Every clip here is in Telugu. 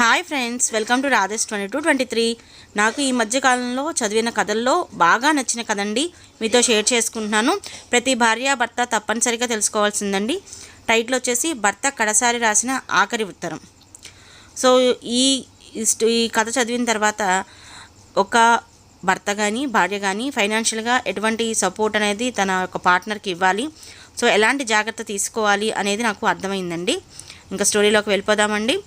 Hi friends welcome to Radhesh twenty two twenty three. నాకు ఈ మధ్యకాలంలో చదివిన కథల్లో బాగా నచ్చిన కథండి మీతో షేర్ చేసుకుంటున్నాను. ప్రతి భార్య భర్త తప్పనిసరిగా తెలుసుకోవాల్సిందండి. టైటిల్ వచ్చేసి భర్త కడసారి రాసిన ఆఖరి ఉత్తరం. సో ఈ ఈ కథ చదివిన తర్వాత ఒక భర్త కానీ భార్య కానీ ఫైనాన్షియల్గా ఎటువంటి సపోర్ట్ అనేది తన యొక్క పార్ట్నర్కి ఇవ్వాలి. సో ఎలాంటి జాగ్రత్త తీసుకోవాలి అనేది నాకు అర్థమైందండి. ఇంకా స్టోరీలోకి వెళ్ళిపోదామండి.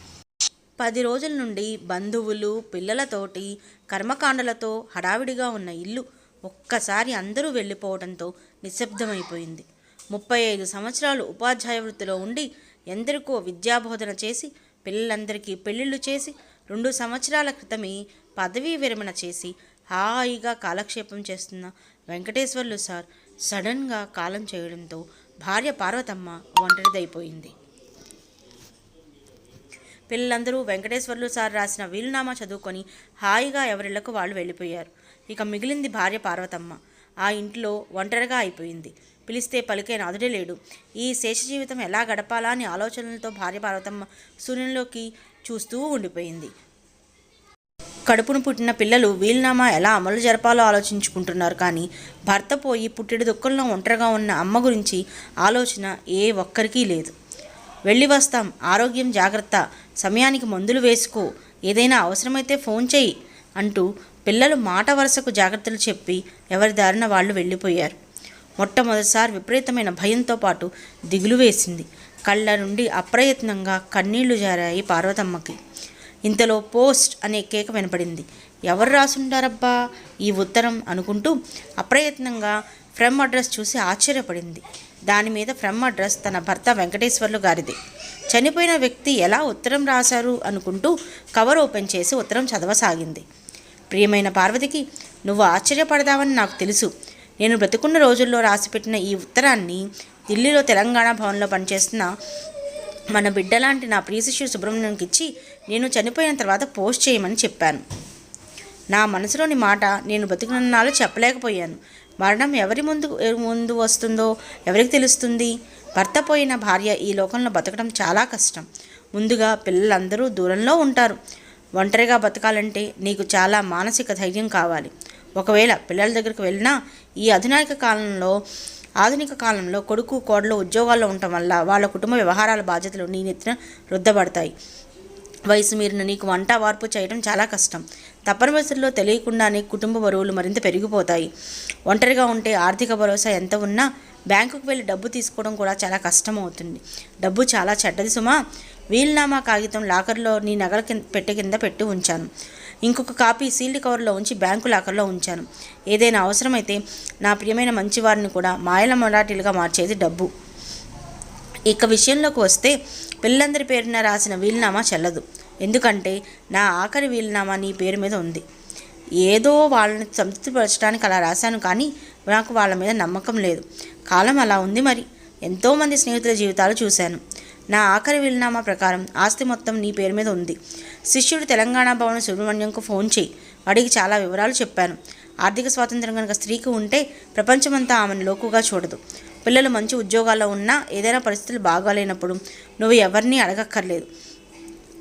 పది రోజుల నుండి బంధువులు పిల్లలతోటి కర్మకాండలతో హడావిడిగా ఉన్న ఇల్లు ఒక్కసారి అందరూ వెళ్ళిపోవడంతో నిశ్శబ్దమైపోయింది. ముప్పై ఐదు సంవత్సరాలు ఉపాధ్యాయ వృత్తిలో ఉండి ఎందరికో విద్యాబోధన చేసి పిల్లలందరికీ పెళ్ళిళ్ళు చేసి రెండు సంవత్సరాల క్రితమే పదవీ విరమణ చేసి హాయిగా కాలక్షేపం చేస్తున్న వెంకటేశ్వర్లు సార్ సడన్గా కాలం చేయడంతో భార్య పార్వతమ్మ ఒంటరిదైపోయింది. పిల్లలందరూ వెంకటేశ్వర్లు సార్ రాసిన వీలునామా చదువుకొని హాయిగా ఎవరిళ్ళకు వాళ్ళు వెళ్ళిపోయారు. ఇక మిగిలింది భార్య పార్వతమ్మ. ఆ ఇంట్లో ఒంటరిగా అయిపోయింది. పిలిస్తే పలికే నాదుడే లేడు. ఈ శేష జీవితం ఎలా గడపాలా అని ఆలోచనలతో భార్య పార్వతమ్మ సూర్యంలోకి చూస్తూ ఉండిపోయింది. కడుపును పుట్టిన పిల్లలు వీలునామా ఎలా అమలు జరపాలో ఆలోచించుకుంటున్నారు కానీ భర్త పోయి పుట్టిడి దుఃఖంలో ఒంటరిగా ఉన్న అమ్మ గురించి ఆలోచన ఏ ఒక్కరికీ లేదు. వెళ్ళి వస్తాం. ఆరోగ్యం జాగ్రత్త. సమయానికి మందులు వేసుకో. ఏదైనా అవసరమైతే ఫోన్ చేయి అంటూ పిల్లలు మాట వరుసకు జాగ్రత్తలు చెప్పి ఎవరి దారిన వాళ్ళు వెళ్ళిపోయారు. మొట్టమొదటిసారి విపరీతమైన భయంతో పాటు దిగులు వేసింది. కళ్ళ నుండి అప్రయత్నంగా కన్నీళ్ళు జారాయి పార్వతమ్మకి. ఇంతలో పోస్ట్ అనే కేక వినపడింది. ఎవరు రాసుంటారబ్బా ఈ ఉత్తరం అనుకుంటూ అప్రయత్నంగా ఫ్రమ్ అడ్రస్ చూసి ఆశ్చర్యపడింది. దాని మీద ఫ్రమ్ అడ్రస్ తన భర్త వెంకటేశ్వర్లు గారిది. చనిపోయిన వ్యక్తి ఎలా ఉత్తరం రాశారు అనుకుంటూ కవర్ ఓపెన్ చేసి ఉత్తరం చదవసాగింది. ప్రియమైన పార్వతికి నువ్వు ఆశ్చర్యపడదావని నాకు తెలుసు. నేను బ్రతుకున్న రోజుల్లో రాసిపెట్టిన ఈ ఉత్తరాన్ని ఢిల్లీలో తెలంగాణ భవన్లో పనిచేస్తున్న మన బిడ్డలాంటి నా ప్రియ శిష్యుడు సుబ్రహ్మణ్యంకి ఇచ్చి నేను చనిపోయిన తర్వాత పోస్ట్ చేయమని చెప్పాను. నా మనసులోని మాట నేను బతికినన్నాళ్ళు చెప్పలేకపోయాను. మరణం ఎవరి ముందు ముందు వస్తుందో ఎవరికి తెలుస్తుంది? భర్త పోయిన భార్య ఈ లోకంలో బతకడం చాలా కష్టం. ముందుగా పిల్లలందరూ దూరంలో ఉంటారు. ఒంటరిగా బతకాలంటే నీకు చాలా మానసిక ధైర్యం కావాలి. ఒకవేళ పిల్లల దగ్గరికి వెళ్ళినా ఈ ఆధునిక కాలంలో ఆధునిక కాలంలో కొడుకు కోడలు ఉద్యోగాల్లో ఉండటం వల్ల వాళ్ళ కుటుంబ వ్యవహారాల బాధ్యతలు నీ నెత్తిన రుద్దబడతాయి. వయసు మీరిన నీకు వంట వార్పు చేయడం చాలా కష్టం. తప్పని తెలియకుండానే కుటుంబ బరువులు మరింత పెరిగిపోతాయి. ఒంటరిగా ఉంటే ఆర్థిక భరోసా ఎంత ఉన్నా బ్యాంకుకు వెళ్ళి డబ్బు తీసుకోవడం కూడా చాలా కష్టం అవుతుంది డబ్బు చాలా చెడ్డది సుమా. వీలునామా కాగితం లాకర్లో నీ నగల కింద పెట్టె కింద పెట్టి ఉంచాను. ఇంకొక కాపీ సీల్డ్ కవర్లో ఉంచి బ్యాంకు లాకర్లో ఉంచాను. ఏదైనా అవసరమైతే నా ప్రియమైన మంచివారిని కూడా మాయల మొరాటీలుగా మార్చేది డబ్బు. ఇక విషయంలోకి వస్తే పిల్లలందరి పేరున రాసిన వీలునామా చెల్లదు. ఎందుకంటే నా ఆఖరి వీలునామా నీ పేరు మీద ఉంది. ఏదో వాళ్ళని సంతృప్తిపరచడానికి అలా రాశాను కానీ నాకు వాళ్ళ మీద నమ్మకం లేదు. కాలం అలా ఉంది మరి. ఎంతోమంది స్నేహితుల జీవితాలు చూశాను. నా ఆఖరి వీలునామా ప్రకారం ఆస్తి మొత్తం నీ పేరు మీద ఉంది. శిష్యుడు తెలంగాణ భవన్ సుబ్రహ్మణ్యంకు ఫోన్ చేయి. వాడికి చాలా వివరాలు చెప్పాను. ఆర్థిక స్వాతంత్రం కనుక స్త్రీకి ఉంటే ప్రపంచమంతా ఆమెను లోకుగా చూడదు. పిల్లలు మంచి ఉద్యోగాల్లో ఉన్నా ఏదైనా పరిస్థితులు బాగాలేనప్పుడు నువ్వు ఎవరిని అడగక్కర్లేదు.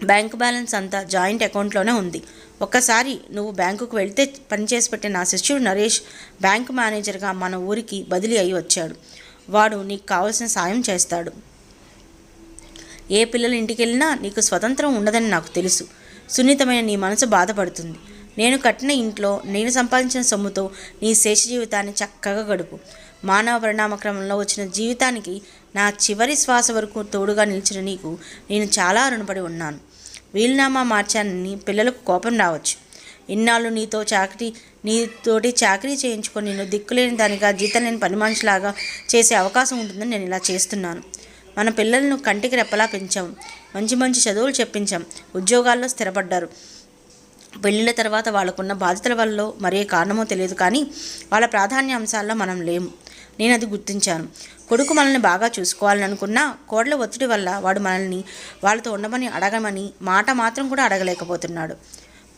బ్యాంక్ బ్యాలెన్స్ అంతా జాయింట్ అకౌంట్లోనే ఉంది. ఒక్కసారి నువ్వు బ్యాంకుకు వెళ్తే పనిచేసి పెట్టిన నా శిష్యుడు నరేష్ బ్యాంక్ మేనేజర్గా మన ఊరికి బదిలీ అయి వచ్చాడు. వాడు నీకు కావాల్సిన సాయం చేస్తాడు. ఏ పిల్లల ఇంటికి వెళ్ళినా నీకు స్వతంత్రం ఉండదని నాకు తెలుసు. సున్నితమైన నీ మనసు బాధపడుతుంది. నేను కట్టిన ఇంట్లో నేను సంపాదించిన సొమ్ముతో నీ శేష జీవితాన్ని చక్కగా గడుపు. మానవ పరిణామ క్రమంలో వచ్చిన జీవితానికి నా చివరి శ్వాస వరకు తోడుగా నిలిచిన నీకు నేను చాలా రుణపడి ఉన్నాను. వీలునామా మార్చానని పిల్లలకు కోపం రావచ్చు. ఇన్నాళ్ళు నీతో చాకరీ నీతోటి చాకరీ చేయించుకొని నేను దిక్కులేని దానిగా జీతం లేని పని మనిషిలాగా చేసే అవకాశం ఉంటుందని నేను ఇలా చేస్తున్నాను. మన పిల్లలను కంటికి రెప్పలా పెంచాం. మంచి మంచి చదువులు చెప్పించాం. ఉద్యోగాల్లో స్థిరపడ్డారు. పెళ్ళిళ్ళ తర్వాత వాళ్ళకున్న బాధ్యతల వల్ల మరే కారణమో తెలియదు కానీ వాళ్ళ ప్రాధాన్య అంశాల్లో మనం లేము. నేను అది గుర్తించాను. కొడుకు మనల్ని బాగా చూసుకోవాలని అనుకున్నా కోడల ఒత్తిడి వల్ల వాడు మనల్ని వాళ్ళతో ఉండమని అడగమని మాట మాత్రం కూడా అడగలేకపోతున్నాడు.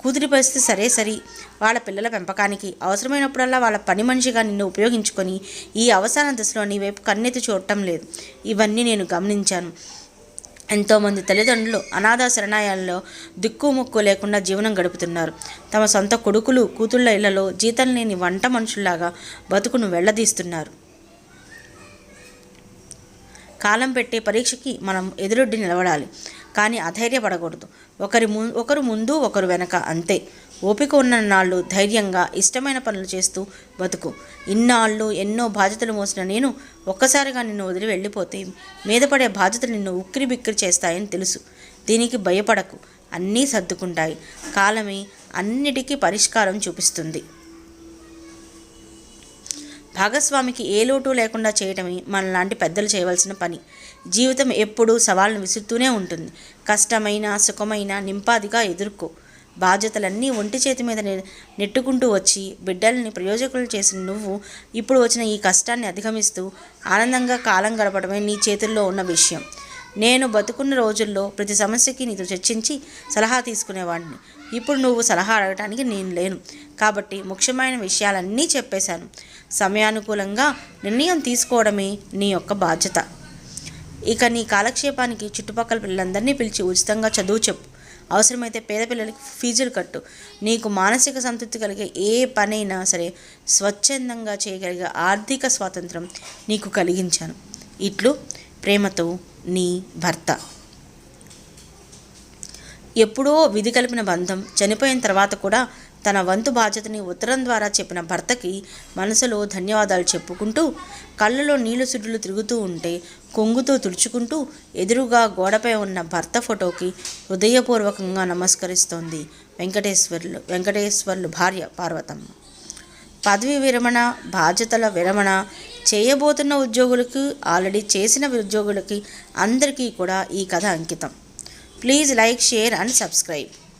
కూతురి పరిస్థితి సరే సరి. వాళ్ళ పిల్లల పెంపకానికి అవసరమైనప్పుడల్లా వాళ్ళ పని మనిషిగా నిన్ను ఉపయోగించుకొని ఈ అవసాన దశలో నీ వైపు కన్నెత్తి చూడటం లేదు. ఇవన్నీ నేను గమనించాను. ఎంతోమంది తల్లిదండ్రులు అనాథ శరణాలయాల్లో దిక్కుముక్కు లేకుండా జీవనం గడుపుతున్నారు. తమ సొంత కొడుకులు కూతుళ్ళ ఇళ్ళలో జీతం లేని వంట మనుషుల్లాగా బతుకును వెళ్ళదీస్తున్నారు. కాలం పెట్టే పరీక్షకి మనం ఎదురొడ్డి నిలబడాలి. కానీ అధైర్యపడకూడదు. ఒకరి ము ఒకరు ముందు ఒకరు వెనక అంతే. ఓపిక ఉన్న నాళ్ళు ధైర్యంగా ఇష్టమైన పనులు చేస్తూ బతుకు. ఇన్నాళ్ళు ఎన్నో బాధ్యతలు మోసిన నేను ఒక్కసారిగా నిన్ను వదిలి వెళ్ళిపోతే మీదపడే బాధ్యతలు నిన్ను ఉక్కిరి బిక్కిరి చేస్తాయని తెలుసు. దీనికి భయపడకు. అన్నీ సర్దుకుంటాయి. కాలమే అన్నిటికీ పరిష్కారం చూపిస్తుంది. భాగస్వామికి ఏ లోటు లేకుండా చేయటమే మనలాంటి పెద్దలు చేయవలసిన పని. జీవితం ఎప్పుడూ సవాళ్ళను విసురుతూనే ఉంటుంది. కష్టమైన సుఖమైన నింపాదిగా ఎదుర్కో. బాధ్యతలన్నీ ఒంటి చేతి మీద నె- నెట్టుకుంటూ వచ్చి బిడ్డల్ని ప్రయోజకులు చేసిన నువ్వు ఇప్పుడు వచ్చిన ఈ కష్టాన్ని అధిగమిస్తూ ఆనందంగా కాలం గడపడమే నీ చేతుల్లో ఉన్న విషయం. నేను బతుకున్న రోజుల్లో ప్రతి సమస్యకి నీతో చర్చించి సలహా తీసుకునేవాడిని. ఇప్పుడు నువ్వు సలహా అడగటానికి నేను లేను. కాబట్టి ముఖ్యమైన విషయాలన్నీ చెప్పేశాను. సమయానుకూలంగా నిర్ణయం తీసుకోవడమే నీ యొక్క బాధ్యత. ఇక నీ కాలక్షేపానికి చుట్టుపక్కల పిల్లలందరినీ పిలిచి ఉచితంగా చదువు చెప్పు. అవసరమైతే పేద పిల్లలకి ఫీజులు కట్టు. నీకు మానసిక సంతృప్తి కలిగే ఏ పనైనా సరే స్వచ్ఛందంగా చేయగలిగే ఆర్థిక స్వాతంత్రం నీకు కలిగించాను. ఇట్లు ప్రేమతో నీ భర్త. ఎప్పుడో విధి కలిపిన బంధం చనిపోయిన తర్వాత కూడా తన వంతు బాధ్యతని ఉత్తరం ద్వారా చెప్పిన భర్తకి మనసులో ధన్యవాదాలు చెప్పుకుంటూ కళ్ళలో నీళ్ళు సుడ్డులు తిరుగుతూ ఉంటే కొంగుతో తుడుచుకుంటూ ఎదురుగా గోడపై ఉన్న భర్త ఫోటోకి హృదయపూర్వకంగా నమస్కరిస్తోంది వెంకటేశ్వర్లు వెంకటేశ్వర్లు భార్య పార్వతమ్మ. పదవి విరమణ బాధ్యతల విరమణ చేయబోతున్న ఉద్యోగులకు ఆల్రెడీ చేసిన ఉద్యోగులకి అందరికీ కూడా ఈ కథ అంకితం. Please like share and subscribe